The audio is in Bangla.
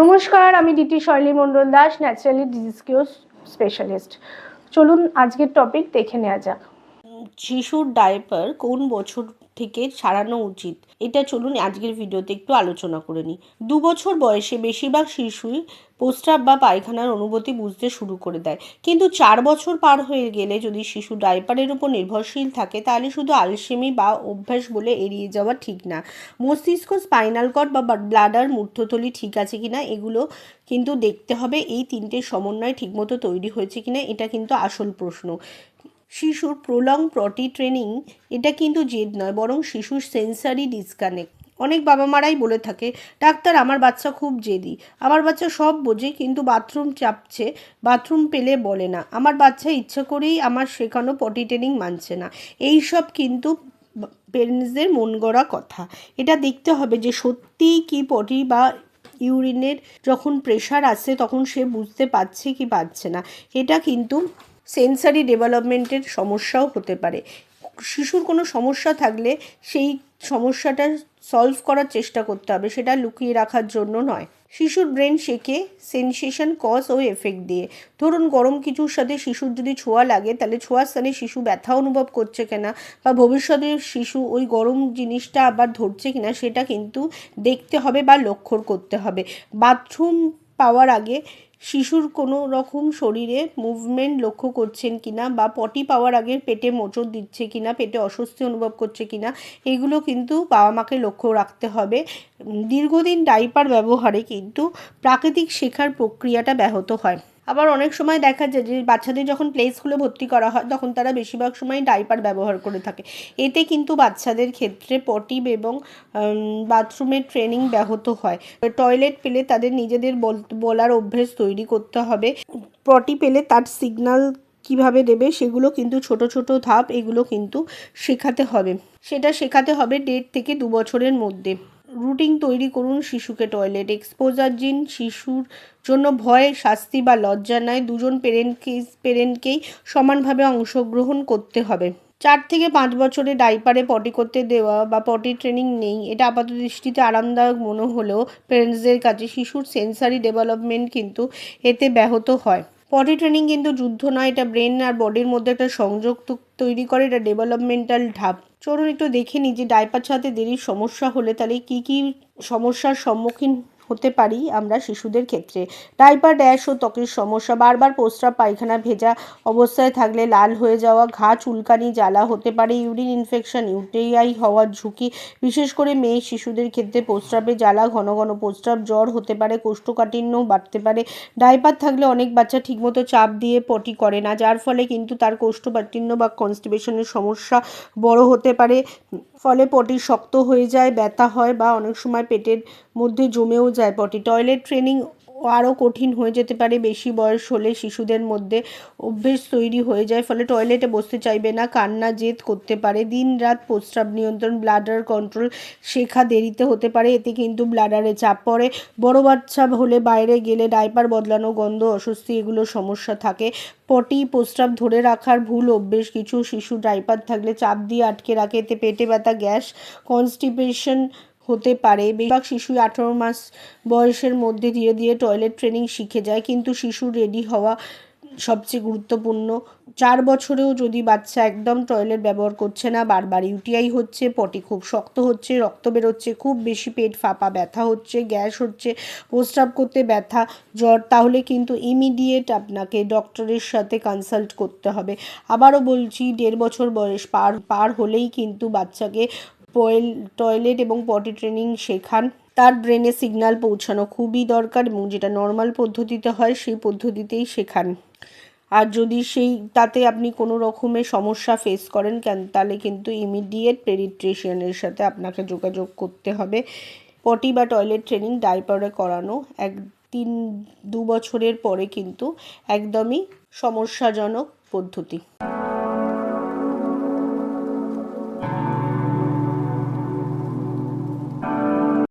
নমস্কার, আমি DT Shaily Mondal Das, naturally disease cure specialist. চলুন আজকের টপিক দেখে নেওয়া যাক। শিশুর ডায়পার কোন বছর থেকে ছাড়ানো উচিত। এটা চলুন আজকের ভিডিওতে একটু আলোচনা করে নিই। দু বছর বয়সে বেশিরভাগ শিশুই প্রস্রাব বা পায়খানার অনুভূতি বুঝতে শুরু করে দেয়। কিন্তু চার বছর পার হয়ে গেলে যদি শিশু ডায়পারের উপর নির্ভরশীল থাকে, তাহলে শুধু আলসেমি বা অভ্যাস বলে এড়িয়ে যাওয়া ঠিক না। মস্তিষ্ক, স্পাইনাল কর্ড বা ব্লাডার মূর্ধতলি ঠিক আছে কিনা, এগুলো কিন্তু দেখতে হবে। এই তিনটে সমন্বয় ঠিকমতো তৈরি হয়েছে কিনা, এটা কিন্তু আসল প্রশ্ন। শিশুর প্রলং প্রটি ট্রেনিং এটা কিন্তু জেদ নয়, বরং শিশুর সেন্সারি ডিসকানেক্ট অনেক বাবা মারাই বলে থাকে, ডাক্তার, আমার বাচ্চা খুব জেদি। আমার বাচ্চা সব বোঝে, কিন্তু বাথরুম চাপছে বাথরুম পেলে বলে না। আমার বাচ্চা ইচ্ছা করেই আমার শেখানো পটি ট্রেনিং মানছে না। এই সব কিন্তু পেরেন্টসদের মন গড়া কথা। এটা দেখতে হবে যে সত্যিই কি পটি বা ইউরিনের যখন প্রেশার আসছে, তখন সে বুঝতে পারছে কি পারছে না। এটা কিন্তু সেন্সারি ডেভেলপমেন্টের সমস্যাও হতে পারে। শিশুর কোনো সমস্যা থাকলে সেই সমস্যাটা সলভ করার চেষ্টা করতে হবে, সেটা লুকিয়ে রাখার জন্য নয়। শিশুর ব্রেন শেখে সেনসেশন কজ ও এফেক্ট দিয়ে। ধরুন গরম কিছুর সাথে শিশুর যদি ছোঁয়া লাগে, তাহলে ছোঁয়ার স্থানে শিশু ব্যথা অনুভব করছে কিনা বা ভবিষ্যতে শিশু ওই গরম জিনিসটা আবার ধরছে কিনা, সেটা কিন্তু দেখতে হবে বা লক্ষ্য করতে হবে। বাথরুম পাওয়ার আগে শিশুর কোনো রকম শরীরে মুভমেন্ট লক্ষ্য করছেন কিনা বা পটি পাওয়ার আগে পেটে মোচড় দিচ্ছে কিনা, পেটে অস্বস্তি অনুভব করছে কিনা, এগুলো কিন্তু বাবা মাকে লক্ষ্য রাখতে হবে। দীর্ঘদিন ডাইপার ব্যবহারে কিন্তু প্রাকৃতিক শেখার প্রক্রিয়াটা ব্যাহত হয়। আবার অনেক সময় দেখা যায় যে বাচ্চাদের যখন প্লে স্কুলে ভর্তি করা হয়, তখন তারা বেশিরভাগ সময় ডাইপার ব্যবহার করে থাকে। এতে কিন্তু বাচ্চাদের ক্ষেত্রে পটি এবং বাথরুমের ট্রেনিং ব্যাহত হয়। টয়লেট পেলে তাদের নিজেদের বলার অভ্যেস তৈরি করতে হবে। পটি পেলে তার সিগনাল কীভাবে দেবে সেগুলো কিন্তু ছোট ছোট ধাপ এগুলো কিন্তু শেখাতে হবে। সেটা শেখাতে হবে দেড় থেকে দু বছরের মধ্যে। রুটিন তৈরি করুন শিশুকে টয়লেট এক্সপোজার জিন শিশুর জন্য ভয়, শাস্তি বা লজ্জা নয় দুজন পেরেন্টকে পেরেন্টকেই সমানভাবে অংশগ্রহণ করতে হবে। চার থেকে পাঁচ বছরে ডাইপারে পটি করতে দেওয়া বা পটি ট্রেনিং নেই। এটা আপাত দৃষ্টিতে আরামদায়ক মনে হলেও পেরেন্টসদের কাছে শিশুর সেন্সারি ডেভেলপমেন্ট কিন্তু এতে ব্যাহত হয়। পটি ট্রেনিং কিন্তু যুদ্ধ নয়, এটা ব্রেন আর বডির মধ্যে একটা সংযোগ তৈরি করে, এটা ডেভেলপমেন্টাল ঢাপ। চলুন একটু দেখে নিই যে ডাইপার ছাড়াতে দেরির সমস্যা হলে তাহলে কী কী সমস্যার সম্মুখীন হতে পারি আমরা শিশুদের ক্ষেত্রে। ডাইপার ড্যাশ ও ত্বকের সমস্যা, বারবার প্রস্রাব পায়খানা ভেজা অবস্থায় থাকলে লাল হয়ে যাওয়া, ঘা, চুলকানি, জ্বালা হতে পারে, ইউরিন ইনফেকশন ইউটিআই হওয়ার ঝুঁকি। বিশেষ করে মেয়ে শিশুদের ক্ষেত্রে প্রস্রাবে জ্বালা, ঘন ঘন প্রস্রাব জ্বর হতে পারে কোষ্ঠকাঠিন্যও বাড়তে পারে। ডাইপার থাকলে অনেক বাচ্চা ঠিকমতো চাপ দিয়ে পটি করে না, যার ফলে কিন্তু তার কোষ্ঠকাঠিন্য বা কনস্টিপেশনের সমস্যা বড় হতে পারে। ফলে পটি শক্ত হয়ে যায়, ব্যথা হয় বা অনেক সময় পেটের মধ্যে জমেও যায় পটি টয়লেট ট্রেনিং আরও কঠিন হয়ে যেতে পারে, বেশি বয়স হলে শিশুদের মধ্যে অভ্যেস তৈরি হয়ে যায়, ফলে টয়লেটে বসতে চাইবে না, কান্না, জেদ করতে পারে। দিন রাত প্রস্রাব নিয়ন্ত্রণ ব্লাডার কন্ট্রোল শেখা দেরিতে হতে পারে, এতে কিন্তু ব্লাডারে চাপ পড়ে। বড় বাচ্চা হলে বাইরে গেলে ডাইপার বদলানো গন্ধ, অস্বস্তি, এগুলো সমস্যা থাকে। পটি, প্রস্রাব ধরে রাখার ভুল অভ্যেস, কিছু শিশু ডাইপার থাকলে চাপ দিয়ে আটকে রাখে, এতে পেটে ব্যথা, গ্যাস কনস্টিপেশন হতে পারে। বেশিরভাগ শিশুই আঠারো মাস বয়সের মধ্যে ধীরে ধীরে টয়লেট ট্রেনিং শিখে যায়, কিন্তু শিশু রেডি হওয়া সবচেয়ে গুরুত্বপূর্ণ। চার বছরেও যদি বাচ্চা একদম টয়লেট ব্যবহার করছে না, বারবার ইউটিআই হচ্ছে পটি খুব শক্ত হচ্ছে, রক্ত বেরোচ্ছে, খুব বেশি পেট ফাঁপা, ব্যথা হচ্ছে, গ্যাস হচ্ছে প্রস্রাব করতে ব্যথা, জ্বর, তাহলে কিন্তু ইমিডিয়েট আপনাকে ডক্টরের সাথে কনসাল্ট করতে হবে। আবারও বলছি, দেড় বছর বয়স পার পার হলেই কিন্তু বাচ্চাকে টয়লেট এবং পটি ট্রেনিং শেখান। তার ব্রেনে সিগন্যাল পৌঁছানো খুবই দরকার এবং যেটা নর্মাল পদ্ধতিতে হয় সেই পদ্ধতিতেই শেখান। আর যদি সেই, তাতে আপনি কোনো রকমের সমস্যা ফেস করেন, কেন, তাহলে কিন্তু ইমিডিয়েট পেরিট্রেশিয়ানের সাথে আপনাকে যোগাযোগ করতে হবে। পটি বা টয়লেট ট্রেনিং ডাইপারে করানো এক তিন, দু বছরের পরে কিন্তু একদমই সমস্যাজনক পদ্ধতি।